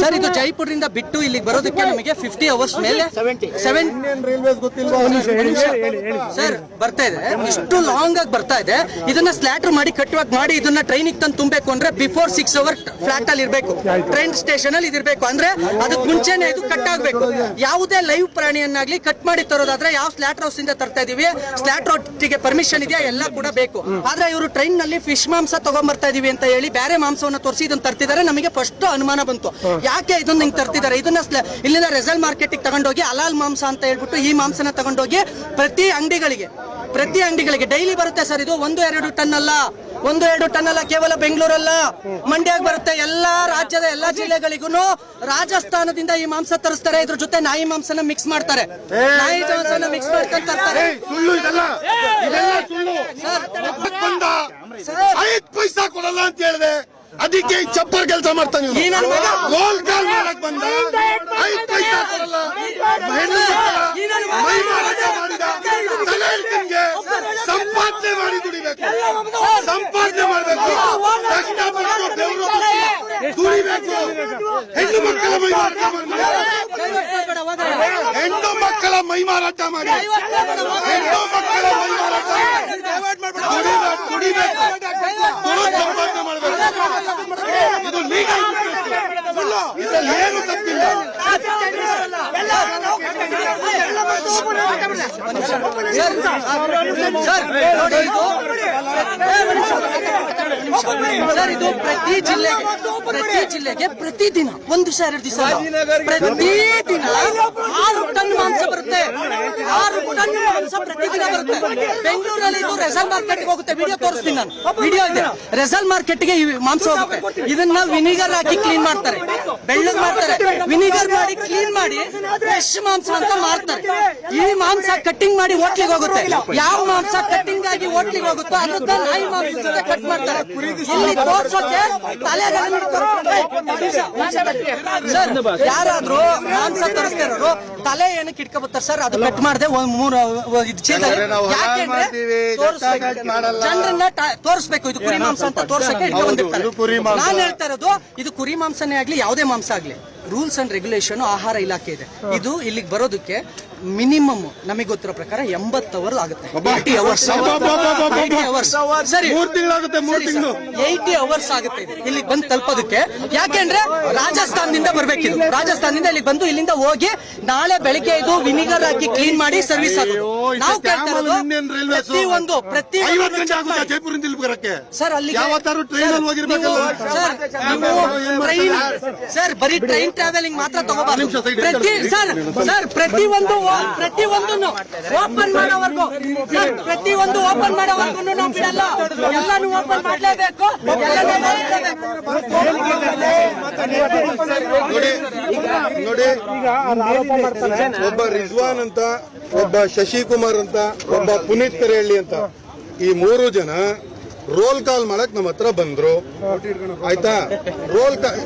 Sir ಇದು ಜೈಪುರದಿಂದ ಬಿಟ್ಟು ಇಲ್ಲಿಗೆ ಬರೋದಕ್ಕೆ ನಮಗೆ ಫಿಫ್ಟಿ ಅವರ್ಸ್ ಮೇಲೆ ಸೆವೆನ್ ಸರ್ ಬರ್ತಾ ಇದೆ. ಇಷ್ಟು ಲಾಂಗ್ ಆಗಿ ಬರ್ತಾ ಇದೆ. ಇದನ್ನ ಸ್ಲಾಟರ್ ಮಾಡಿ ಕಟ್ಟುವಾಗ ಮಾಡಿ ಇದನ್ನ ಟ್ರೈನಿಗೆ ತಂದು ತುಂಬಬೇಕು ಅಂದ್ರೆ ಬಿಫೋರ್ ಸಿಕ್ಸ್ ಅವರ್ ಫ್ಲಾಟ್ ಅಲ್ಲಿ ಇರಬೇಕು. ಟ್ರೈನ್ ಸ್ಟೇಷನ್ ಅಲ್ಲಿ ಇದಿರಬೇಕು ಅಂದ್ರೆ ಅದಕ್ಕೆ ಮುಂಚೆನೆ ಇದು ಕಟ್ ಆಗ್ಬೇಕು. ಯಾವುದೇ ಲೈವ್ ಪ್ರಾಣಿಯನ್ನಾಗ್ಲಿ ಕಟ್ ಮಾಡಿ ತರೋದಾದ್ರೆ ಯಾವ ಸ್ಲಾಟರ್ ಹೌಸ್ ಇಂದ ತರ್ತಾ ಇದೀವಿ? ಸ್ಲಾಟರ್ಗೆ ಪರ್ಮಿಷನ್ ಇದೆಯಾ? ಎಲ್ಲ ಕೂಡ ಬೇಕು. ಆದ್ರೆ ಇವರು ಟ್ರೈನ್ನಲ್ಲಿ ಫಿಶ್ ಮಾಂಸ ತಗೊಂಡ್ಬರ್ತಾ ಇದೀವಿ ಅಂತ ಹೇಳಿ ಬೇರೆ ಮಾಂಸವನ್ನ ತೋರಿಸಿ ಇದನ್ನ ತರ್ತಿದ್ದಾರೆ ನಮಗೆ ಫಸ್ಟ್ ಅನುಮಾನ ಬಂತು. ಯಾಕೆ ಇದನ್ನ ಹಿಂಗ್ ತರ್ತಿದ್ದಾರೆ ಇದನ್ನ ಇಲ್ಲಿಂದ ರೆಸಲ್ ಮಾರ್ಕೆಟ್ ತಗೊಂಡೋಗಿ ಅಲಾಲ್ ಮಾಂಸ ಅಂತ ಹೇಳ್ಬಿಟ್ಟು ಈ ಮಾಂಸನ ತಗೊಂಡೋಗಿ ಪ್ರತಿ ಅಂಗಡಿಗಳಿಗೆ ಪ್ರತಿ ಅಂಗಡಿಗಳಿಗೆ ಡೈಲಿ ಬರುತ್ತೆ ಸರ್ ಇದು. ಒಂದು ಎರಡು ಟನ್ ಅಲ್ಲ. ಒಂದು ಎರಡು ಟನ್ ಅಲ್ಲ ಕೇವಲ ಬೆಂಗಳೂರಲ್ಲ. ಮಂಡ್ಯಾಗ ಬರುತ್ತೆ ಎಲ್ಲಾ ರಾಜ್ಯದ ಎಲ್ಲಾ ಜಿಲ್ಲೆಗಳಿಗೂ ರಾಜಸ್ಥಾನದಿಂದ ಈ ಮಾಂಸ ತರಿಸ್ತಾರೆ. ಇದ್ರ ಜೊತೆ ನಾಯಿ ಮಾಂಸನ ಮಿಕ್ಸ್ ಮಾಡ್ತಾರೆ. ನಾಯಿ ಮಾಂಸನ ಮಿಕ್ಸ್ ಮಾಡ್ಕೊಂಡು ತರ್ತಾರೆ. ಐದ್ ಪೈಸಾ ಕೊಡಲ್ಲ ಅಂತ ಹೇಳಿದೆ. ಅದಕ್ಕೆ ಚಪ್ಪರ್ ಕೆಲಸ ಮಾಡ್ತಾನೆ. ಗೋಲ್ ಕಾಲ್ ಮಾಡಕ್ ಬಂದ. ಐದ್ ಪೈಸಾ ಕೊಡಲ್ಲ. ಹೆಣ್ಣು ಮಕ್ಕಳ ಮೈ ಮಾರಾಟ ಮಾಡಿದ ತಲೆ ಎಳ್ಕಂಗೆ ಸಂಪಾದನೆ ಮಾಡಿ ದುಡಿಬೇಕು. ಸಂಪಾದನೆ ಮಾಡ್ಬೇಕು. ಕಷ್ಟಪಟ್ಟು ಬೆವರು ದುಡಿಬೇಕು. ಹೆಣ್ಣು ಮಕ್ಕಳ ಮೈ ಮಾರಾಟ ಮಾಡಿ. ಹೆಣ್ಣು ಮಕ್ಕಳ ಮೈ ಮಾರಾಟ ಮಾಡಿ. ಹೆಣ್ಣು ಮಕ್ಕಳ ಮೈ ಮಾರಾಟ ಮಾಡಿ. ದುಡಿಬೇಕು. ದುಡಿಬೇಕು ದುಡಿದು ಸಂಪಾದನೆ ಮಾಡಬೇಕು ಇದು ಲೀಗಲ್ ಇದ್ರಲ್ಲಿ ಏನು ತಪ್ಪಿಲ್ಲ ಸರ್ ಇದು ಪ್ರತಿ ಜಿಲ್ಲೆಗೆ ಪ್ರತಿ ಜಿಲ್ಲೆಗೆ ಪ್ರತಿದಿನ ಒಂದು ದಿವಸ, ಎರಡು ದಿವಸ ಪ್ರತಿದಿನ ಆರು ಟನ್ ಮಾಂಸ ಬರುತ್ತೆ. ಆರು ಬೆಂಗಳೂರಲ್ಲಿ ಇದು ರೆಸಲ್ ಮಾರ್ಕೆಟ್ ಹೋಗುತ್ತೆ. ವಿಡಿಯೋ ತೋರಿಸ್ತೀನಿ ನಾನು. ವಿಡಿಯೋ ಇದೆ. ರೆಸಲ್ ಮಾರ್ಕೆಟ್ಗೆ ಈ ಮಾಂಸ ಹೋಗುತ್ತೆ. ಇದನ್ನ ವಿನಿಗರ್ ಹಾಕಿ ಕ್ಲೀನ್ ಮಾಡ್ತಾರೆ. ಬೆಳ್ಳಗ್ ಮಾಡ್ತಾರೆ. ವಿನಿಗರ್ ಮಾಡಿ ಕ್ಲೀನ್ ಮಾಡಿ ಫ್ರೆಶ್ ಮಾಂಸ ಅಂತ ಮಾರ್ತಾರೆ. ಈ ಮಾಂಸ ಕಟ್ಟಿಂಗ್ ಮಾಡಿ ಹೋಟ್ಲಿಗೆ ಹೋಗುತ್ತೆ. ಯಾವ ಮಾಂಸ ಕಟ್ಟಿಂಗ್ ಆಗಿ ಹೋಟ್ಲಿಗೆ ಹೋಗುತ್ತೋ ಅದನ್ನ ನಾಯಿ ಮಾಂಸ ಜೊತೆ ಕಟ್ ಮಾಡ್ತಾರೆ. ಇಲ್ಲಿ ತೋರ್ಸೋಕೆ ತಲೆಗಳನ್ನು ಸರ್, ಯಾರಾದ್ರೂ ಮಾಂಸ ತರಿಸ್ತಾ ಇರೋರು ತಲೆ ಏನಕ್ಕೆ ಇಟ್ಕೊಬತ್ತಾರೆ ಸರ್? ಅದು ಕಟ್ ಮಾಡದೆ ಒಂದ್ ಮೂರು ಇದು ಚೀಲ. ಯಾಕೆಂದ್ರೆ ಜನರನ್ನ ತೋರಿಸ್ಬೇಕು ಇದು ಕುರಿ ಮಾಂಸ ಅಂತ ತೋರ್ಸಕ್ಕೆ ಇಟ್ಕೊಂಡಿರ್ತಾರೆ ಮಾಂಸ. ನಾನು ಹೇಳ್ತಾ ಇರೋದು ಇದು ಕುರಿ ಮಾಂಸನೇ ಆಗ್ಲಿ ಯಾವುದೇ ಮಾಂಸ ಆಗ್ಲಿ. ರೂಲ್ಸ್ ಅಂಡ್ ರೆಗ್ಯುಲೇಷನ್ ಆಹಾರ ಇಲಾಖೆ ಇದೆ. ಇದು ಇಲ್ಲಿಗೆ ಬರೋದಕ್ಕೆ ಮಿನಿಮಮ್ ನಮಗೆ ಗೊತ್ತಿರೋ ಪ್ರಕಾರ ಎಂಬತ್ತು ಅವರ್ ಆಗುತ್ತೆ. Eighty hours. ಸರಿ. ಮೂರ್ ತಿಂಗಳು. ಏಯ್ಟಿ ಅವರ್ಸ್ ಆಗುತ್ತೆ ಇಲ್ಲಿಗೆ ಬಂದು ತಲುಪೋದಕ್ಕೆ. ಯಾಕೆಂದ್ರೆ ರಾಜಸ್ಥಾನದಿಂದ ಬರ್ಬೇಕಿದು. ರಾಜಸ್ಥಾನದಿಂದ ಇಲ್ಲಿಗೆ ಬಂದು ಇಲ್ಲಿಂದ ಹೋಗಿ ನಾಳೆ ಬೆಳಿಗ್ಗೆ ಇದು ವಿನಿಗರ್ ಹಾಕಿ ಕ್ಲೀನ್ ಮಾಡಿ ಸರ್ವಿಸ್ ನಾವು ಪ್ರತಿ ಒಂದು ಪ್ರತಿ ಸರ್ ಅಲ್ಲಿ ಸರ್ ನೀವು ಟ್ರೈನ್ ಸರ್ ಬರೀ ಟ್ರೈನ್ ಟ್ರಾವೆಲಿಂಗ್ ಮಾತ್ರ ತಗೋಬಾರ್ದು. ಪ್ರತಿ ಸರ್ ಸರ್ ಪ್ರತಿ ಒಂದು ಪ್ರತಿ ಒಂದು ಓಪನ್ ಮಾಡೋವರೆಗೂ ಸರ್ ಪ್ರತಿ ಒಂದು ಓಪನ್ ಮಾಡೋವರೆಗೂ ನಾವು ಬಿಡಲ್ಲ. ಎಲ್ಲಾನು ಓಪನ್ ಮಾಡಲೇಬೇಕು. ನೋಡಿ ಒಬ್ಬ ರಿಜ್ವಾನ್ ಅಂತ ಒಬ್ಬ ಶಶಿಕುಮಾರ್ ಅಂತ ಒಬ್ಬ ಪುನೀತ್ ಕರೆಹಳ್ಳಿ ಅಂತ. ಈ ಮೂರು ಜನ ರೋಲ್ ಕಾಲ್ ಮಾಡಕ್ ನಮ್ಮ ಹತ್ರ ಬಂದ್ರು ಆಯ್ತಾ ರೋಲ್ ಕಾಲ್